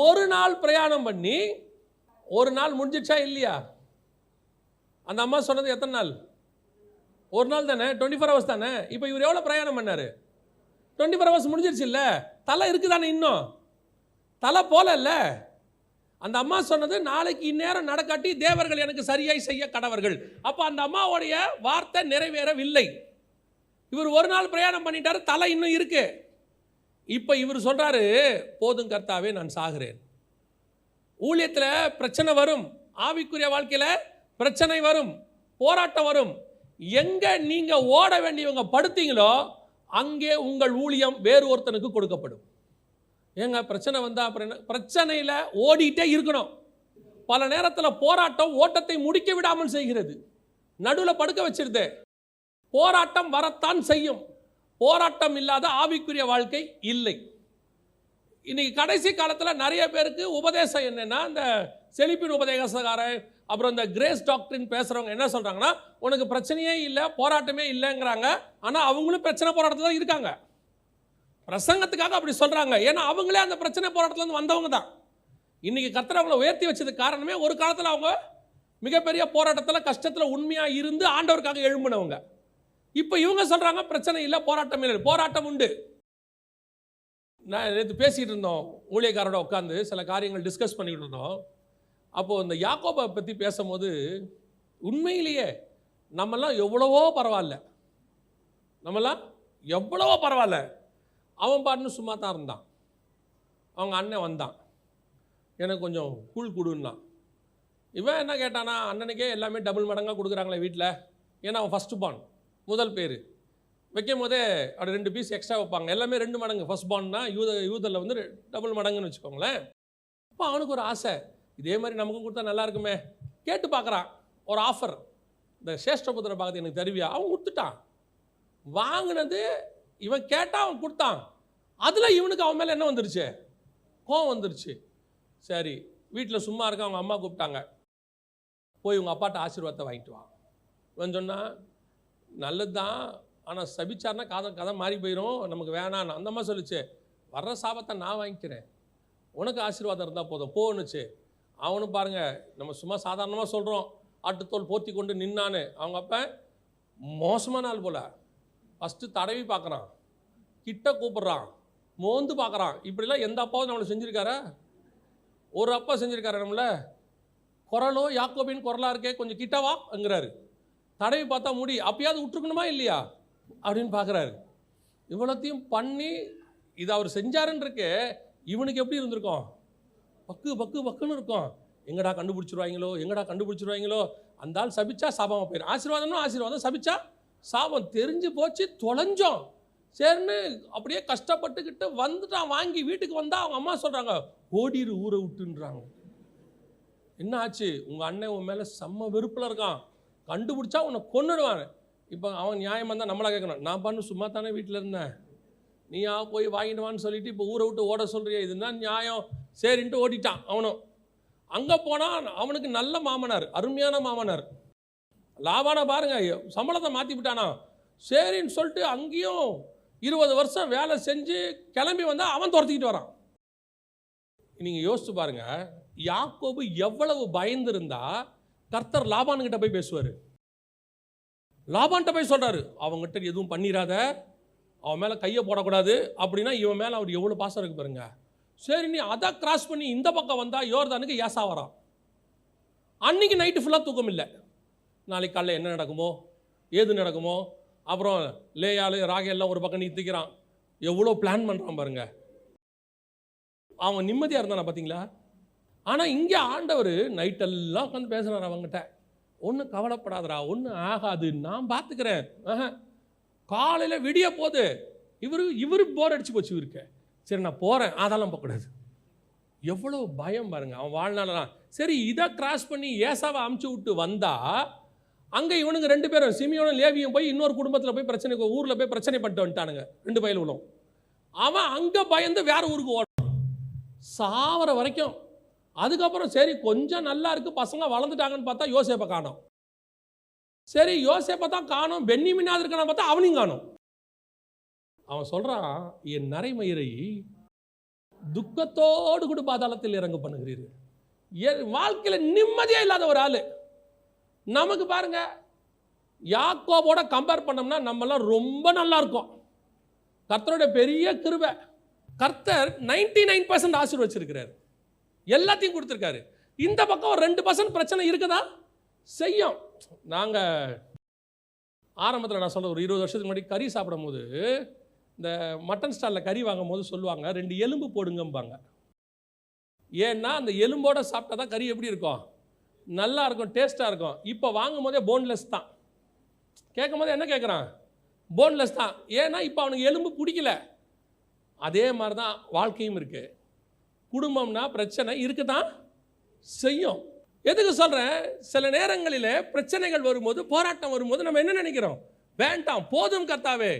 ஒரு நாள் பிரயாணம் பண்ணி ஒரு நாள் முடிஞ்சிடுச்சா இல்லையா? அந்த அம்மா சொன்னது எத்தனை நாள்? ஒரு நாள் தானே? டுவெண்ட்டி ஃபோர் ஹவர்ஸ் தானே? இப்போ இவர் எவ்வளோ பிரயாணம் பண்ணார்? டுவெண்ட்டி ஃபோர் ஹவர்ஸ் முடிஞ்சிருச்சு இல்லை? தலை இருக்குதானே இன்னும்? தலை போலல்ல அந்த அம்மா சொன்னது நாளைக்கு இந்நேரம் நடக்காட்டி தேவர்கள் எனக்கு சரியாய் செய்ய கடவர்கள் அப்போ அந்த அம்மாவுடைய வார்த்தை நிறைவேறவில்லை. இவர் ஒரு நாள் பிரயாணம் பண்ணிட்டார் தலை இன்னும் இருக்குது இப்போ இவர் சொல்கிறாரு போதும் கர்த்தாவே நான் சாகிறேன். ஊழியத்தில் பிரச்சனை வரும். ஆவிக்குரிய வாழ்க்கையில் பிரச்சனை வரும். போராட்டம் வரும். எங்கே நீங்கள் ஓட வேண்டியவங்க படுத்தீங்களோ அங்கே உங்கள் ஊழியம் வேறு ஒருத்தனுக்கு கொடுக்கப்படும். ஏங்க பிரச்சனை வந்தால் அப்புறம் என்ன? பிரச்சனையில் ஓடிட்டே இருக்கணும். பல நேரத்தில் போராட்டம் ஓட்டத்தை முடிக்க விடாமல் செய்கிறது. நடுவில் படுக்க வச்சிருது போராட்டம் வரத்தான் செய்யும். போராட்டம் இல்லாத ஆவிக்குரிய வாழ்க்கை இல்லை. இன்னைக்கு கடைசி காலத்தில் நிறைய பேருக்கு உபதேசம் என்னென்னா இந்த செழிப்பின் உபதேசக்காரன் அப்புறம் இந்த கிரேஸ் டாக்டரின் பேசுகிறவங்க என்ன சொல்கிறாங்கன்னா உனக்கு பிரச்சனையே இல்லை போராட்டமே இல்லைங்கிறாங்க. ஆனால் அவங்களும் பிரச்சனை போராட்டத்தில் தான் இருக்காங்க. பிரசங்கத்துக்காக அப்படி சொல்கிறாங்க ஏன்னா அவங்களே அந்த பிரச்சனை போராட்டத்துலேருந்து வந்தவங்க தான். இன்னைக்கு கர்த்தர் அவங்கள உயர்த்தி வச்சதுக்கு காரணமே ஒரு காலத்தில் அவங்க மிகப்பெரிய போராட்டத்தில் கஷ்டத்தில் உண்மையாக இருந்து ஆண்டவருக்காக எழும்பினவங்க. இப்போ இவங்க சொல்கிறாங்க பிரச்சனை இல்லை போராட்டம் இல்லை. போராட்டம் உண்டு. நான் நேற்று பேசிகிட்டு இருந்தோம் ஊழியக்காரோட உட்காந்து சில காரியங்கள் டிஸ்கஸ் பண்ணிக்கிட்டு இருந்தோம். அப்போது இந்த யாக்கோபை பற்றி பேசும்போது உண்மையிலேயே நம்மெல்லாம் எவ்வளவோ பரவாயில்ல. நம்மெல்லாம் எவ்வளவோ பரவாயில்ல. அவன் பாட்டுன்னு சும்மா தான் இருந்தான். அவங்க அண்ணன் வந்தான். எனக்கு கொஞ்சம் கூழ் கொடுன்னான். இவன் என்ன கேட்டானா அண்ணனுக்கே எல்லாமே டபுள் மடங்காக கொடுக்குறாங்களே வீட்டில் ஏன்னா அவன் ஃபஸ்ட்டு பான் முதல் பேர். வைக்கும் போதே அப்படி ரெண்டு பீஸ் எக்ஸ்ட்ரா வைப்பாங்க. எல்லாமே ரெண்டு மடங்கு. ஃபர்ஸ்ட் பான்னா யூத யூதரில் வந்து டபுள் மடங்குன்னு வச்சுக்கோங்களேன். அப்போ அவனுக்கு ஒரு ஆசை. இதே மாதிரி நமக்கும் கொடுத்தா நல்லா இருக்குமே. கேட்டு பார்க்குறான். ஒரு ஆஃபர் இந்த சேஷ்டபுத்திர பாகத்தை எனக்கு தருவியா? அவன் கொடுத்துட்டான். வாங்கினது இவன் கேட்டால் அவன் கொடுத்தான். அதில் இவனுக்கு அவன் மேலே என்ன வந்துருச்சு? கோவம் வந்துருச்சு. சரி வீட்டில் சும்மா இருக்க அவங்க அம்மா கூப்பிட்டாங்க. போய் உங்கள் அப்பாட்ட ஆசீர்வாதத்தை வாங்கிட்டு வா. இவன் சொன்னால் நல்லது தான் ஆனால் சபிச்சார்னா கதை கதை மாறி போயிடும் நமக்கு வேணான்னு அந்த மாதிரி சொல்லிச்சு. வர்ற சாபத்தை நான் வாங்கிக்கிறேன். உனக்கு ஆசீர்வாதம் இருந்தால் போதும். போன்னுச்சு. அவனும் பாருங்கள் நம்ம சும்மா சாதாரணமாக சொல்கிறோம் ஆட்டுத்தோல் போத்தி கொண்டு நின்னான்னு. அவங்க அப்போ மோசமான ஆள் போல். ஃபஸ்ட்டு தடவி பார்க்குறான். கிட்ட கூப்பிட்றான். மோந்து பார்க்குறான். இப்படிலாம் எந்த அப்பாவும் நம்மளை செஞ்சுருக்காரா? ஒரு அப்பா செஞ்சுருக்காரு நம்மள? குரலோ யாக்கோபின் குரலாக இருக்கே கொஞ்சம் கிட்டவாங்கிறாரு தடவி பார்த்தா முடி அப்பயாவது விட்டுருக்கணுமா இல்லையா? அப்படின்னு பார்க்குறாரு. இவ்வளோத்தையும் பண்ணி இது அவர் செஞ்சாருன்றிருக்கு இவனுக்கு எப்படி இருந்திருக்கும்? பக்கு பக்கு பக்குன்னு இருக்கும். எங்கடா கண்டுபிடிச்சிருவாங்களோ எங்கடா கண்டுபிடிச்சிருவாங்களோ அந்த ஆள் சபிச்சா சாபமாக போயிடும் ஆசீர்வாதம்னா ஆசீர்வாதம் சபிச்சா சாபம். தெரிஞ்சு போச்சு தொலைஞ்சோம். சரின்னு அப்படியே கஷ்டப்பட்டுக்கிட்டு வந்துட்டான் வாங்கி வீட்டுக்கு வந்தால் அவங்க அம்மா சொல்கிறாங்க ஓடிடு ஊரை விட்டுன்றாங்க. என்ன ஆச்சு? உங்கள் அண்ணன் உன் மேலே செம்ம வெறுப்பில் இருக்கான். கண்டுபிடிச்சா உன்னை கொன்னுடுவான் இப்போ அவன் நியாயமாக இருந்தால் நம்மளாக கேட்கணும் நான் பண்ணு சும்மா தானே வீட்டில் இருந்தேன்? நீயா போய் வாங்கிட்டு வான்னு சொல்லிட்டு இப்போ ஊரை விட்டு ஓட சொல்றியே? இதுனா நியாயம். சரின்ட்டு ஓடிட்டான் அவனும் அங்கே போனால் அவனுக்கு நல்ல மாமனார் அருமையான மாமனார். லாபான பாருங்க சம்பளத்தை மாற்றி விட்டானா? சரின்னு சொல்லிட்டு அங்கேயும் இருபது வருஷம் வேலை செஞ்சு கிளம்பி வந்தால் அவன் துரத்திக்கிட்டு வரான். நீங்கள் யோசிச்சு பாருங்கள் யாக்கோபு எவ்வளவு பயந்திருந்தா கர்த்தர் லாபான்கிட்ட போய் பேசுவார். லாபான்கிட்ட போய் சொல்கிறாரு அவங்ககிட்ட எதுவும் பண்ணிடாத அவன் மேலே கையை போடக்கூடாது. அப்படின்னா இவன் மேலே அவர் எவ்வளோ பாசம் இருக்கு பாருங்க. சரி நீ அதை கிராஸ் பண்ணி இந்த பக்கம் வந்தால் யோர்தானுக்கு ஏசா வரான். அன்னைக்கு நைட்டு ஃபுல்லாக தூக்கம் இல்லை. நாளைக்கு காலைல என்ன நடக்குமோ ஏது நடக்குமோ அப்புறம் லேயாலு ராகையெல்லாம் ஒரு பக்கம் நிறுத்திக்கிறான். எவ்வளோ பிளான் பண்ணுறான் பாருங்க. அவன் நிம்மதியாக இருந்தானா பார்த்தீங்களா ஆனால் இங்கே ஆண்டவர் நைட்டெல்லாம் உட்காந்து பேசுகிறார் அவங்ககிட்ட ஒன்றும் கவலைப்படாதரா ஒன்றும் ஆகாது. நான் பார்த்துக்கிறேன் காலையில் விடிய போகுது இவரு இவரு போர் அடித்து போச்சு இவருக்கு. சரி நான் போகிறேன் அதெல்லாம் போகக்கூடாது எவ்வளோ பயம் பாருங்க. அவன் வாழ்நாளெல்லாம். சரி இதை கிராஸ் பண்ணி ஏசாவை அமுச்சு விட்டு வந்தால் அங்கே இவனுங்க ரெண்டு பேரும் சிமியோனும் லேவியும் போய் இன்னொரு குடும்பத்தில் போய் பிரச்சனை ஊரில் போய் பிரச்சனை பண்ணிட்டு வந்துட்டானுங்க. ரெண்டு பயலுகளும் அவன் அங்கே பயந்து வேற ஊருக்கு ஓடான் சாவர வரைக்கும் அதுக்கப்புறம் சரி கொஞ்சம் நல்லா இருக்குது பசங்க வளர்ந்துட்டாங்கன்னு பார்த்தா யோசேப்பை காணும். சரி யோசேப்பை தான் காணும் பென்னிமினாது இருக்கான பார்த்தா அவனையும் காணும். அவன் சொல்கிறான் என் நரைமயிரை துக்கத்தோடு கூட பாதாளத்தில் இறங்க பண்ணுகிறீர்கள். என் வாழ்க்கையில் நிம்மதியே இல்லாத ஒரு ஆள். நமக்கு பாருங்க யாக்கோபோட கம்பேர் பண்ணோம்னா நம்மலாம் ரொம்ப நல்லா இருக்கும். கர்த்தரோட பெரிய கிருவை கர்த்தர் 99% நைன் பர்சன்ட் ஆசீர்வச்சிருக்கிறார். எல்லாத்தையும் கொடுத்துருக்காரு. இந்த பக்கம் ஒரு ரெண்டு பர்சன்ட் பிரச்சனை இருக்குதா? செய்யும். நாங்கள் ஆரம்பத்தில் நான் சொல்ல ஒரு இருபது வருஷத்துக்கு முன்னாடி கறி சாப்பிடும்போது இந்த மட்டன் ஸ்டாலில் கறி வாங்கும் போது சொல்லுவாங்க ரெண்டு எலும்பு போடுங்கம்பாங்க. ஏன்னா அந்த எலும்போட சாப்பிட்டா தான் கறி எப்படி இருக்கும்? நல்லா இருக்கும் டேஸ்ட்டாக இருக்கும். இப்போ வாங்கும் போதே போன்லெஸ் தான். கேட்கும் போது என்ன கேட்குறான்? போன்லெஸ் தான். ஏன்னா இப்போ அவனுக்கு எலும்பு பிடிக்கல. அதே மாதிரி தான் வாழ்க்கையும் இருக்குது குடும்பம்னா பிரச்சனை இருக்கு தான் செய்யும். எதுக்கு சொல்கிறேன் சில நேரங்களில் பிரச்சனைகள் வரும்போது போராட்டம் வரும்போது நம்ம என்ன நினைக்கிறோம்? வேண்டாம் போதும் கர்த்தாவே.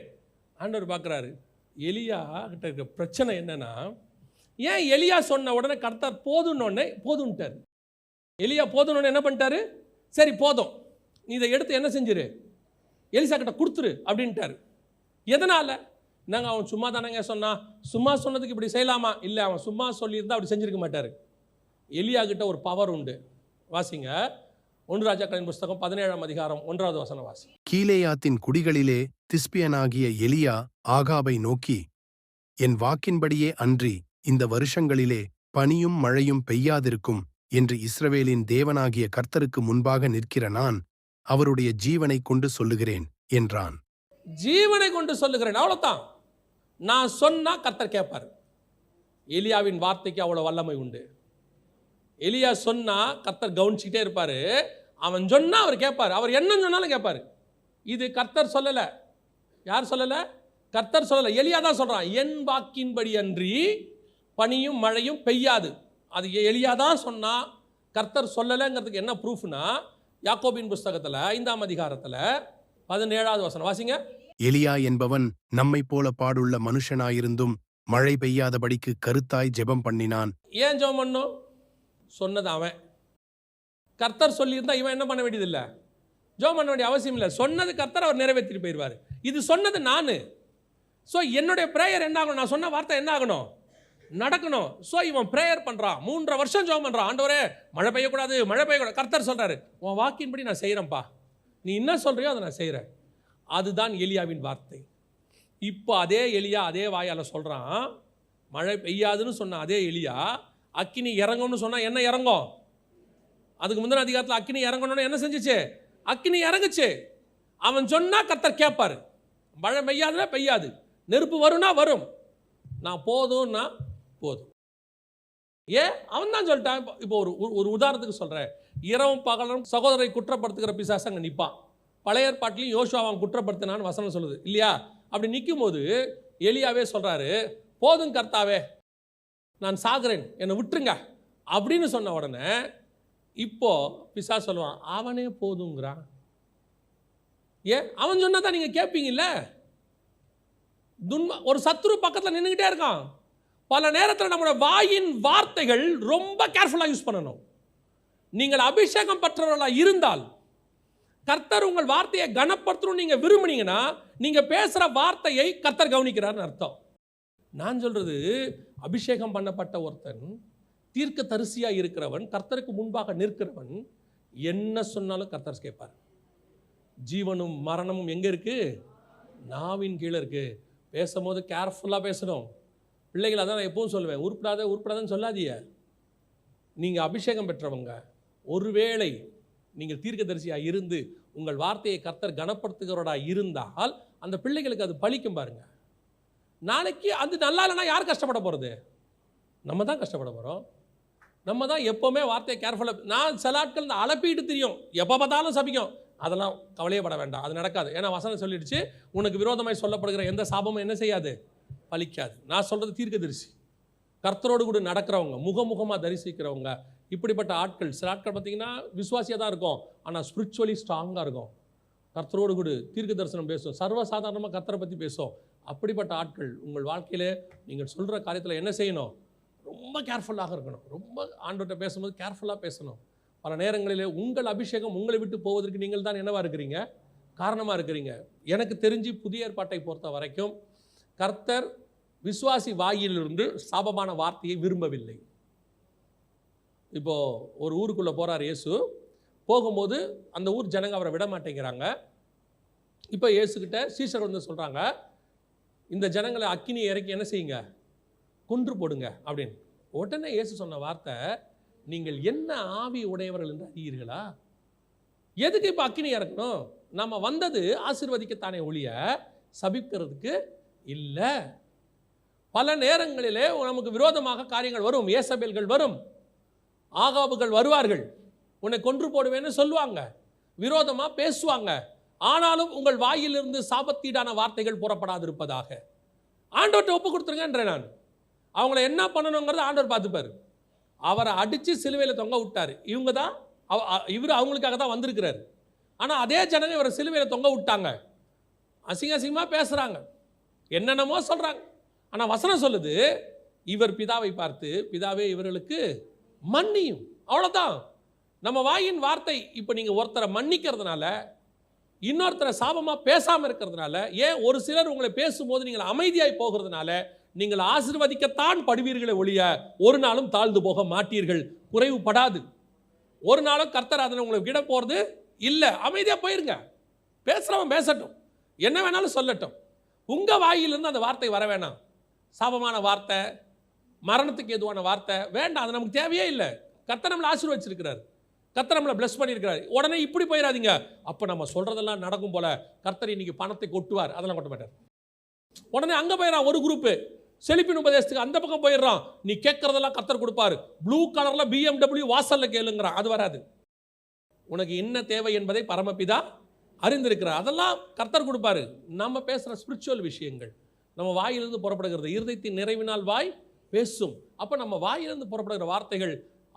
ஆண்டவர் பார்க்குறாரு எலியா கிட்ட இருக்க பிரச்சனை என்னன்னா ஏன் எலியா சொன்ன உடனே கர்த்தர் போதும்னு உடனே போதும்ட்டார் எலியா போதும்னு என்ன பண்ணிட்டாரு? சரி போதும். நீ இதை எடுத்து என்ன செஞ்சிரு? எலிசா கிட்ட கொடுத்துரு அப்படின்ட்டாரு. எதனால்? நாங்கள் அவன் சும்மா தானங்க சொன்னான் சும்மா சொன்னதுக்கு இப்படி செய்யலாமா? இல்லை அவன் சும்மா சொல்லியிருந்தா அப்படி செஞ்சிருக்க மாட்டார். எலியா கிட்ட ஒரு பவர் உண்டு. வாசிங்க. ஒன்று ராஜாக்களின் புஸ்தகம் பதினேழாம் அதிகாரம் ஒன்றாவது வசனம் வாசி. கீலேயாத்தின் குடிகளிலே திஸ்பியனாகிய எலியா ஆகாபை நோக்கி என் வாக்கின்படியே அன்றி இந்த வருஷங்களிலே பனியும் மழையும் பெய்யாதிருக்கும் என்று இஸ்ரவேலின் தேவனாகிய கர்த்தருக்கு முன்பாக நிற்கிற நான் அவருடைய ஜீவனைக் கொண்டு சொல்லுகிறேன் என்றான். ஜீவனை கொண்டு சொல்லுகிறேன். அவ்வளோதான் நான் சொன்னால் கர்த்தர் கேட்பார் எலியாவின் வார்த்தைக்கு அவ்வளோ வல்லமை உண்டு. எலியா சொன்னால் கர்த்தர் கவனிச்சுக்கிட்டே இருப்பார். அவன் சொன்னால் அவர் கேட்பார் அவர் என்ன சொன்னாலும் கேட்பார் இது கர்த்தர் சொல்லலை. யார் சொல்லலை? கர்த்தர் சொல்லலை. எலியா தான் சொல்கிறான் என் வாக்கின்படி அன்றி பனியும் மழையும் பெய்யாது. அது எலியா தான் சொன்னால் கர்த்தர் சொல்லலைங்கிறதுக்கு என்ன ப்ரூஃப்னா யாக்கோபின் புஸ்தகத்தில் ஐந்தாம் அதிகாரத்தில் பதினேழாவது வசனம். வாசிங்க. எலியா என்பவன் நம்மைப் போல பாடுள்ள மனுஷனாயிருந்தும் மழை பெய்யாதபடிக்கு கருத்தாய் ஜெபம் பண்ணினான். ஏன் ஜெபம் பண்ணும் சொன்னது அவன். கர்த்தர் சொல்லியிருந்தா இவன் என்ன பண்ண வேண்டியதில்லை? ஜெபம் பண்ண வேண்டிய அவசியம் இல்லை. சொன்னது கர்த்தர் அவர் நிறைவேற்றிட்டு போயிடுவார். இது சொன்னது நான். ஸோ என்னுடைய ப்ரேயர் என்ன ஆகணும் நான் சொன்ன வார்த்தை என்ன ஆகணும் நடக்கணும். ஸோ இவன் ப்ரேயர் பண்ணுறான் மூன்றரை வருஷம் ஜோம் பண்ணுறான் ஆண்டவரே மழை பெய்யக்கூடாது மழை பெய்யக்கூடாது. கர்த்தர் சொல்கிறாரு உன் வாக்கின்படி நான் செய்கிறேன்ப்பா நீ என்ன சொல்கிறியோ அதை நான் செய்கிறேன் அதுதான் எலியாவின் வார்த்தை. இப்போ அதே எலியா அதே வாயால் சொல்கிறான் மழை பெய்யாதுன்னு சொன்ன அதே எலியா அக்கினி இறங்கும்னு சொன்னால் என்ன இறங்கும்? அதுக்கு முந்தின அதிகாரத்தில் அக்கினி இறங்கணும்னு என்ன செஞ்சிச்சு? அக்கினி இறங்குச்சு. அவன் சொன்னால் கத்தர் கேட்பாரு மழை பெய்யாதுன்னா பெய்யாது நெருப்பு வரும்னா வரும். நான் போதும்னா போதும். ஏன்? அவன் தான் சொல்லிட்டான். இப்போ- ஒரு ஒரு- உதாரணத்துக்கு சொல்கிறேன் இரவும் பகலும் சகோதரை குற்றப்படுத்துகிற பிசாசங்க அங்கே நிற்பான் பழைய ஏற்பாட்டிலையும் யோசுவா அவன் குற்றப்படுத்தினான்னு வசனம் சொல்லுது. இல்லையா? அப்படி நிற்கும் போது எலியாவே சொல்கிறாரு போதும் கர்த்தாவே நான் சாகுறேன் என்னை விட்டுருங்க. அப்படின்னு சொன்ன உடனே இப்போ பிசா சொல்லுவான் அவனே போதுங்கிறான். ஏன்? அவன் சொன்னா தான் நீங்கள் கேட்பீங்கல்ல துன்ம ஒரு சத்ரு பக்கத்தில் நின்றுக்கிட்டே இருக்கான். பல நேரத்தில் நம்மளோட வாயின் வார்த்தைகள் ரொம்ப கேர்ஃபுல்லாக யூஸ் பண்ணணும். நீங்கள் அபிஷேகம் பெற்றவர்களாக இருந்தால் கர்த்தர் உங்கள் வார்த்தையை கனப்படுத்தணும் நீங்கள் விரும்புனீங்கன்னா நீங்கள் பேசுகிற வார்த்தையை கர்த்தர் கவனிக்கிறார்னு அர்த்தம். நான் சொல்கிறது அபிஷேகம் பண்ணப்பட்ட ஒருத்தன் தீர்க்க தரிசியாக இருக்கிறவன் கர்த்தருக்கு முன்பாக நிற்கிறவன் என்ன சொன்னாலும் கர்த்தர் கேட்பார். ஜீவனும் மரணமும் எங்கே இருக்குது நாவின் கீழே இருக்குது பேசும்போது கேர்ஃபுல்லாக பேசணும். பிள்ளைகள் அதான் நான் எப்பவும் சொல்லுவேன் உருப்படாத உருப்படாதன்னு சொல்லாதீங்க. நீங்கள் அபிஷேகம் பெற்றவங்க ஒருவேளை நீங்கள் தீர்க்கதரிசியாக இருந்து உங்கள் வார்த்தையை கர்த்தர் கனப்படுத்துகிறவராக இருந்தால் அந்த பிள்ளைகளுக்கு அது பலிக்கும் பாருங்க. நாளைக்கு அது நல்லா இல்லைன்னா யார் கஷ்டப்பட போகிறது நம்ம தான் கஷ்டப்பட போகிறோம் நம்ம தான் எப்போவுமே வார்த்தையை கேர்ஃபுல்லாக நான் சில ஆட்கள் இந்த அலப்பிட்டு தெரியும். எப்போ பார்த்தாலும் சபிக்கும். அதெல்லாம் கவலையப்பட வேண்டாம். அது நடக்காது. ஏன்னா வசனம் சொல்லிடுச்சு உனக்கு விரோதமாய் சொல்லப்படுகிற எந்த சாபமும் என்ன செய்யாது? பலிக்காது நான் சொல்கிறது தீர்க்கதரிசி. கர்த்தரோடு கூட நடக்கிறவங்க முகமுகமாக தரிசிக்கிறவங்க இப்படிப்பட்ட ஆட்கள் சில ஆட்கள் பார்த்தீங்கன்னா விசுவாசியாக தான் இருக்கும். ஆனால் ஸ்பிரிச்சுவலி ஸ்ட்ராங்காக இருக்கும். கர்த்தரோடு கூட தீர்க்க தரிசனம் பேசும் சர்வசாதாரணமாக கர்த்தரை பற்றி பேசும் அப்படிப்பட்ட ஆட்கள் உங்கள் வாழ்க்கையில் நீங்கள் சொல்கிற காரியத்தில் என்ன செய்யணும்? ரொம்ப கேர்ஃபுல்லாக இருக்கணும். ரொம்ப ஆண்டோட்ட பேசும்போது கேர்ஃபுல்லாக பேசணும். பல நேரங்களிலே உங்கள் அபிஷேகம் உங்களை விட்டு போவதற்கு நீங்கள் தான் என்னவாக இருக்கிறீங்க? காரணமாக இருக்கிறீங்க. எனக்கு தெரிஞ்சு புதிய ஏற்பாட்டை பொறுத்த வரைக்கும் கர்த்தர் விசுவாசி வாயிலிருந்து சாபமான வார்த்தையை விரும்பவில்லை. இப்போது ஒரு ஊருக்குள்ளே போகிறார் இயேசு. போகும்போது அந்த ஊர் ஜனங்க அவரை விட மாட்டேங்கிறாங்க. இப்போ இயேசுக்கிட்ட சீசர் வந்து சொல்கிறாங்க இந்த ஜனங்களை அக்கினி இறக்கி என்ன செய்யுங்க? கொன்று போடுங்க அப்படின்னு. உடனே இயேசு சொன்ன வார்த்தை நீங்கள் என்ன ஆவி உடையவர்கள் என்று அறியீர்களா? எதுக்கு இப்போ அக்கினி இறக்கணும்? நம்ம வந்தது ஆசிர்வதிக்கத்தானே ஒழிய சபிக்கிறதுக்கு இல்லை. பல நேரங்களிலே நமக்கு விரோதமாக காரியங்கள் வரும் ஏசபேல்கள் வரும். ஆகாபுகள் வருவார்கள். உன்னை கொன்று போடுவேன்னு சொல்லுவாங்க. விரோதமாக பேசுவாங்க. ஆனாலும் உங்கள் வாயிலிருந்து சாபத்தீடான வார்த்தைகள் புறப்படாதிருப்பதாக. ஆண்டவர்கிட்ட ஒப்பு கொடுத்துருங்கன்றேன் நான். அவங்கள என்ன பண்ணணுங்கிறத ஆண்டவர் பார்த்துப்பார். அவரை அடித்து சிலுவையில் தொங்க விட்டார். இவங்க தான் இவர் அவங்களுக்காக தான் வந்திருக்கிறாரு. ஆனால் அதே ஜனங்க இவரை சிலுவையில் தொங்க விட்டாங்க. அசிங்க அசிங்கமாக பேசுகிறாங்க என்னென்னமோ சொல்கிறாங்க ஆனால் வசனம் சொல்லுது இவர் பிதாவை பார்த்து பிதாவே இவர்களுக்கு மன்னியும். அவ்வளோதான் நம்ம வாயின் வார்த்தை இப்போ நீங்கள் ஒருத்தரை மன்னிக்கிறதுனால இன்னொருத்தரை சாபமாக பேசாமல் இருக்கிறதுனால ஏன் ஒரு சிலர் உங்களை பேசும்போது நீங்கள் அமைதியாய் போகிறதுனால நீங்கள் ஆசீர்வதிக்கத்தான் படுவீர்களே ஒழிய ஒரு நாளும் தாழ்ந்து போக மாட்டீர்கள். குறைவுபடாது. ஒரு நாளும் கர்த்தர் அதில் உங்களை விட போகிறது இல்லை. அமைதியாக போயிருங்க. பேசுகிறவன் பேசட்டும். என்ன வேணாலும் சொல்லட்டும். உங்கள் வாயிலிருந்து அந்த வார்த்தை வர வேணாம். சாபமான வார்த்தை மரணத்துக்கு ஏதுவான வார்த்தை? வேண்டாம் அது நமக்கு தேவையே இல்லை. கத்த நம்மளை ஆசீர்வச்சிருக்கிறார். கர்த்தர் நம்மளை பிளஸ் பண்ணியிருக்கிறார். உடனே இப்படி போயிடாதீங்க. அப்போ நம்ம சொல்கிறதெல்லாம் நடக்கும் போல கர்த்தர் இன்னைக்கு பணத்தை கொட்டுவார் அதெல்லாம் கொட்ட மாட்டார் உடனே அங்கே போயிடறான் ஒரு குரூப்பு செழிப்பின் உபதேசத்துக்கு அந்த பக்கம் போயிடுறான். நீ கேட்குறதெல்லாம் கர்த்தர் கொடுப்பாரு. ப்ளூ கலரில் பிஎம்டபிள்யூ வாசல்ல கேளுங்கிறான். அது வராது. உனக்கு என்ன தேவை என்பதை பரமபிதா அறிந்திருக்கிறார். அதெல்லாம் கர்த்தர் கொடுப்பாரு. நம்ம பேசுகிற ஸ்பிரிச்சுவல் விஷயங்கள். நம்ம வாயிலிருந்து புறப்படுகிறது. இருதயத்தின் நிறைவினால் வாய் பேசும். அப்போ நம்ம வாயிலிருந்து புறப்படுகிற வார்த்தைகள்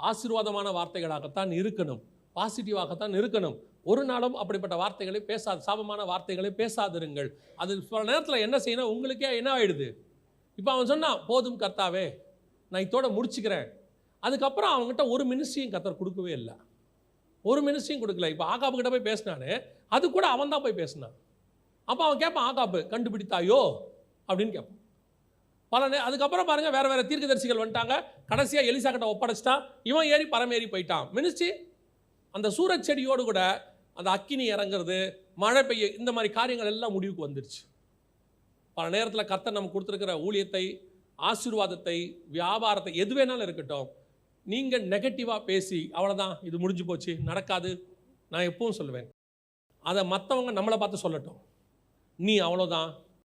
ஆசீர்வாதமான வார்த்தைகளாகத்தான் இருக்கணும். பாசிட்டிவாகத்தான் இருக்கணும். ஒரு நாளும் அப்படிப்பட்ட வார்த்தைகளை பேசாது சாபமான வார்த்தைகளை பேசாதிருங்கள். அது சில நேரத்தில் என்ன செய்யணும் உங்களுக்கே என்ன ஆகிடுது இப்போ அவன் சொன்னான் போதும் கர்த்தாவே நான் இதோட முடிச்சுக்கிறேன். அதுக்கப்புறம் அவங்ககிட்ட ஒரு மினிஸ்ட்ரியும் கத்தர் கொடுக்கவே இல்லை. ஒரு மினிஸ்ட்ரியும் கொடுக்கல. இப்போ ஆகாப்பு கிட்ட போய் பேசினானே அது கூட அவன் தான் போய் பேசினான். அப்போ அவன் கேட்பான் ஆகாப்பு கண்டுபிடித்தாயோ? அப்படின்னு கேட்பான் பல நே அதுக்கப்புறம் பாருங்க வேறு வேறு தீர்க்கதரிசிகள் வந்துட்டாங்க. கடைசியாக எலிசா கிட்ட ஒப்படைச்சிட்டான். இவன் ஏறி பரமேறி போயிட்டான். மினிச்சு அந்த சூரச் செடியோடு கூட அந்த அக்கினி இறங்குறது மழை பெய்ய இந்த மாதிரி காரியங்கள் எல்லாம் முடிவுக்கு வந்துருச்சு. பல நேரத்தில் கர்த்தர் நம்ம கொடுத்துருக்கிற ஊழியத்தை ஆசீர்வாதத்தை வியாபாரத்தை எது வேணாலும் இருக்கட்டும். நீங்கள் நெகட்டிவாக பேசி அவ்வளோதான் இது முடிஞ்சு போச்சு நடக்காது நான் எப்பவும் சொல்லுவேன். அதை மற்றவங்க நம்மளை பார்த்து சொல்லட்டும். நீ அவ்வளோதான்